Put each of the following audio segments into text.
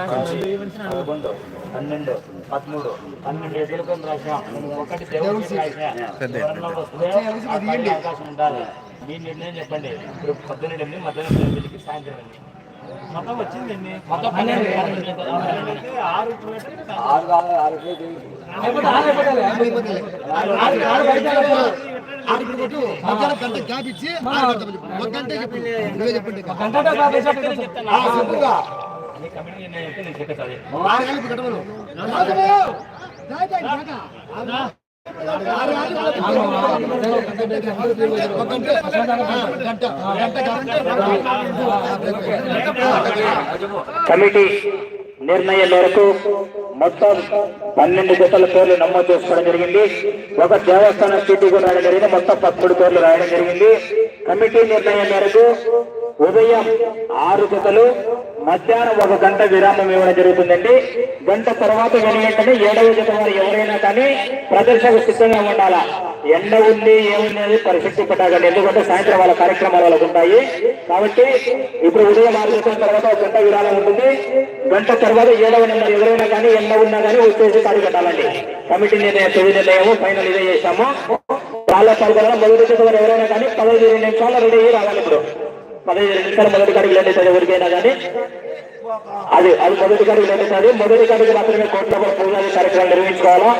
పదకొండు పన్నెండు పదమూడు పన్నెండు ఒకటి దేవుడికి అవకాశం ఉండాలి మీ నిర్ణయం చెప్పండి ఇప్పుడు ఎనిమిది మధ్యాహ్నం ఎనిమిదికి సాయంత్రం ఎనిమిది మొత్తం పన్నెండు ఆరు ఆరు కాదు గంట గ్యాప్ ఇచ్చి గంటే చెప్పండి సింపుల్గా. కమిటీ నిర్ణయం మేరకు మొత్తం పన్నెండు జతల పేర్లు నమోదు చేసుకోవడం జరిగింది. ఒక దేవస్థాన చీటీ కూడా రాయడం జరిగింది. మొత్తం పదమూడు పేర్లు రాయడం జరిగింది. కమిటీ నిర్ణయం మేరకు ఉదయం ఆరు జతలు మధ్యాహ్నం ఒక గంట విరామం ఇవ్వడం జరుగుతుందండి. గంట తర్వాత వెను ఏడవ జత వారు ఎవరైనా కానీ ప్రదర్శనకు సిద్ధంగా ఉండాలా? ఎండ ఉంది ఏముంది అనేది పరిశీలి పెట్టాలండి ఎందుకంటే సాయంత్రం వాళ్ళ కార్యక్రమాలు వాళ్ళకు ఉంటాయి. కాబట్టి ఇప్పుడు ఉదయం ఆరు గంటల తర్వాత ఒక గంట విరామం ఉంటుంది. గంట తర్వాత ఏడవ నెంబర్ ఎవరైనా కానీ ఎండ ఉన్నా కానీ వచ్చేసి కాడి పెట్టాలండి కమిటీ నిర్ణయం తొలి నిర్ణయము ఫైనల్ ఇదే చేశాము. వాళ్ళ పాల్గొన మొదటి ఎవరైనా కానీ పదహైదు నిమిషాలు రెడీ అయ్యి రావాలి ఇప్పుడు. పదిహేను నిమిషాలు మొదటి కాడికి లేట్ ఎవరికైనా కానీ. అది అది మొదటి కడుగు లేట్ మొదటి కడుగు మాత్రమే కోట్ల పూజాది కార్యక్రమం నిర్వహించుకోవాలా?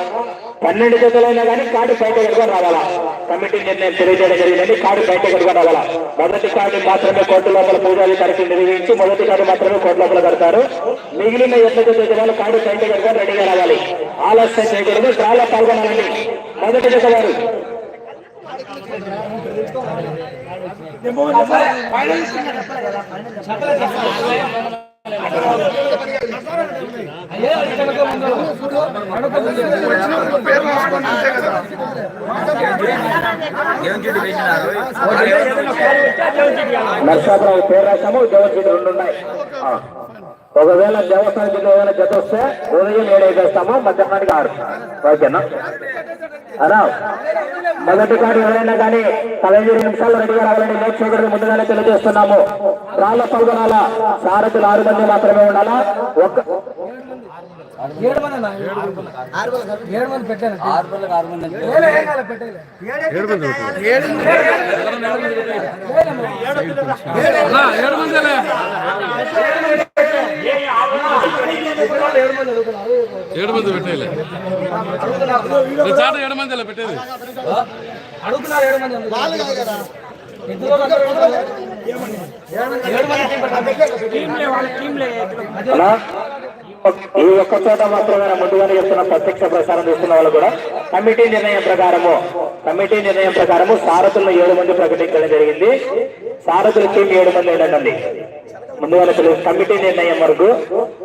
పన్నెండు జతలైనా కానీ కార్డు బయట కట్టుకొని రావాలా? కమిటీ నిర్ణయం తెలియజేయడం జరిగిందండి కార్డు బయట కట్టుకొని రావాలా? మొదటి కార్డు మాత్రమే కోర్టు లోపల పూజాది కార్యక్రమం నిర్వహించి మొదటి కార్డు మాత్రమే కోర్టు లోపల కడతారు. మిగిలిన ఎట్ల జత వాళ్ళు కార్డు బయట కట్టుకొని రెడీగా రావాలి. ఆలస్యం చేయకూడదు చాలా పాల్గొనాలండి. మొదటి జత వారు. నర్సాపురావు పేరు రాసాము దేవస్థానం రెండు ఉన్నాయి ఒకవేళ దేవస్థానం జిల్లా ఏదైనా జత వస్తే ఉదయం ఏడు వేస్తాము మధ్యాహ్నానికి ఆరు ఓకేనా అనా మొదటి కాడు ఎవరైనా కానీ పదహైదు నిమిషాలు రెడీగా రావాలని లేట్ చేయకూడదు ముందుగానే తెలియజేస్తున్నాము రాళ్ళ పాల్గొనాల సారథులు ఆరు మంది మాత్రమే ఉండాలా ఒక్క ఏడు మంది అన్న. ఏడు మంది పెట్టాను ఏడు ఏం కాదు, పెట్టేలే. ఏడు మంది పెట్టేలే చాట ఏడు మంది పెట్టేది అడుగుతున్నారు ఏడు మంది. ఇద్దరు అందరూ ఏడు మంది. పెట్టాలి. అలా? ఈ ఒక్క చోట మాత్రమే ముందుగానే చెప్తున్న ప్రత్యక్ష ప్రసారం చేస్తున్న వాళ్ళు కూడా. కమిటీ నిర్ణయం ప్రకారము కమిటీ నిర్ణయం ప్రకారము సారథులను ఏడు మంది ప్రకటించడం జరిగింది. సారథుల టీం ఏడు మంది ఉండండి ముందు కమిటీ నిర్ణయం వరకు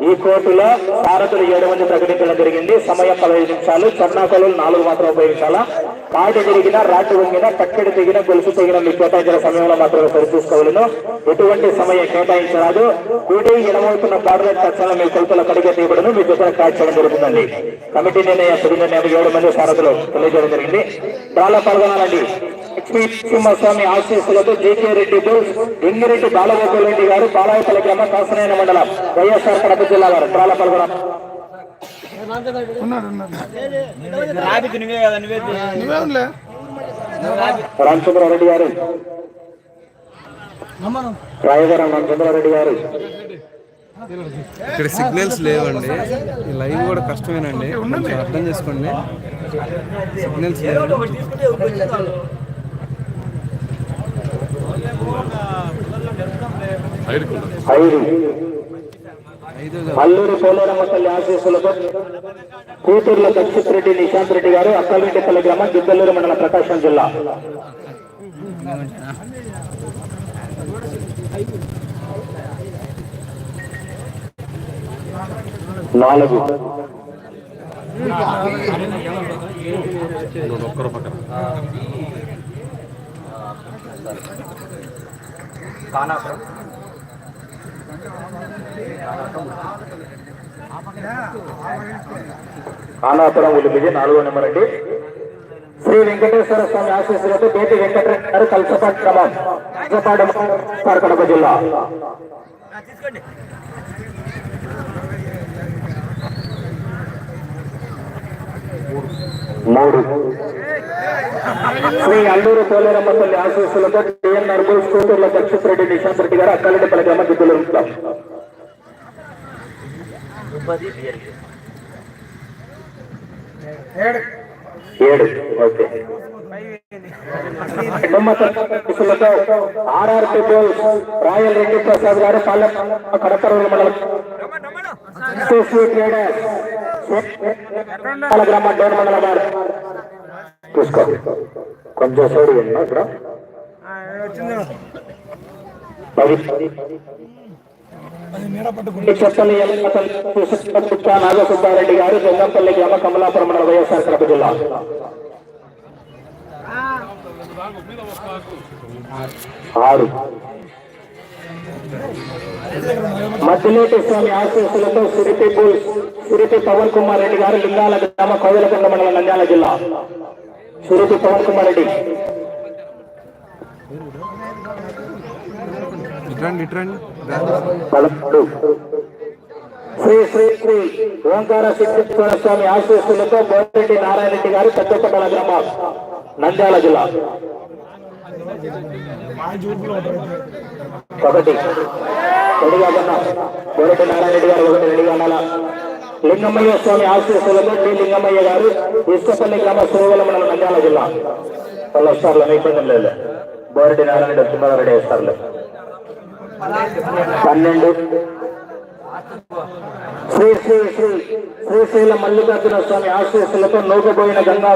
ఈ కోర్టులో సారథులు ఏడు మంది ప్రకటించడం జరిగింది. సమయం పదహైదు నిమిషాలు చర్ణాకలు నాలుగు మాత్రం ఉపయోగించాలా? పాట తిరిగిన రాటు వంగిన కట్టెడు తెగిన గొలుసు తెగిన మీ కేటాయించిన సమయంలో మాత్రమే సరిచూసుకోవాలను ఎటువంటి సమయం కేటాయించరాదు. కూడి ఎడమవుతున్న బార్డర్ తక్షణం మీ కొలతలు కడిగే తీయబడును. మీ దగ్గర క్యాచ్ చేయడం జరుగుతుందండి. కమిటీ నిర్ణయం తుది నిర్ణయం ఏడు మంది సారథులు తెలియజేయడం జరిగింది. డ్రాలో పాల్గొనాలండి. లక్ష్మీ సింహస్వామి ఆశీస్సులతో జేకే రెడ్డి బోస్ బాలగోపాల్ రెడ్డి గారు బాలాయపల్లి గ్రామం కాసనైన మండలం వైఎస్ఆర్ కడప జిల్లా వారు. కదా నువ్వే రామచంద్రారెడ్డి గారు. రాయవరం రామచంద్రారెడ్డి గారు. ఇక్కడ సిగ్నల్స్ లేవండి. ఈ లైవ్ కూడా కష్టమేనండి. అర్థం చేసుకోండి. సిగ్నల్స్ లేవు ఐదు ఐదో. అల్లూరి పోలేరమ్మ తల్లి ఆశీస్సులతో కూతుర్ల దక్షిత్ రెడ్డి నిశాంత్ రెడ్డి గారు అక్కలరెడ్డిపల్లి గ్రామం గిద్దలూరు మండలం ప్రకాశం జిల్లా. నాలుగు. ఒక్కరు పక్కన. కానాపురం ఉలిపిజి నాలుగో నెంబర్ అండి. శ్రీ వెంకటేశ్వర స్వామి ఆశీస్సులతో బేటి వెంకటరెడ్డి గారు కలసపాటి క్రమం కలసపాట కడప జిల్లా. మూడు. శ్రీ అల్లూరు పోలేరమ్మ తల్లి ఆశీస్సులతో టిఎన్ నర్బుల్ స్కూటర్ల దక్షిత్ రెడ్డి నిశాంత్ రెడ్డి గారు అక్కలెడ్డిపల్లి గ్రామ దిగులు ఏడు. Okay. RR people Rayal Reddy Prasad గారు పాలెం కడపరూరు మండలం. గ్రామ డోర్ మండలం గారు చూసుకో కొంచెం సైడ్ ఉన్నా ఇక్కడ. పది చెప్పని నాగసుబ్బారెడ్డి గారు జంగంపల్లి గ్రామ కమలాపురం మండల వైఎస్ఆర్ కడప జిల్లా. ఆరు. మధ్యలోటి స్వామి ఆశీస్సులతో సిరిపి బుల్ సిరిపి పవన్ కుమార్ రెడ్డి గారు లింగాల గ్రామ కోవిలకొండ మండలం నంద్యాల జిల్లా. సిరిపి పవన్ కుమార్ రెడ్డి. ఇట్రండి ఇట్రండి. పదమూడు శ్రీ శ్రీ శ్రీ ఓంకార సిద్ధేశ్వర స్వామి ఆశీస్సులతో బోరెడ్డి నారాయణ రెడ్డి గారు పెద్దకొండల గ్రామం నంద్యాల జిల్లా. ఒకటి. రెడీగా ఉన్నా బోరెడ్డి నారాయణ రెడ్డి గారు ఒకటి రెడీగా ఉండాలా లింగమయ్య స్వామి ఆశీస్సులతో శ్రీ లింగమయ్య గారు ఇసుకపల్లి గ్రామ సురువుల మండలం నంద్యాల జిల్లా. వాళ్ళు వస్తారులే మీకు లేదు. బోరెడ్డి నారాయణ రెడ్డి చిన్నరెడ్డి వేస్తారులే పన్నెండు. శ్రీ శ్రీ శ్రీ శ్రీశైల మల్లికార్జున స్వామి ఆశీస్సులతో నూకబోయిన గంగా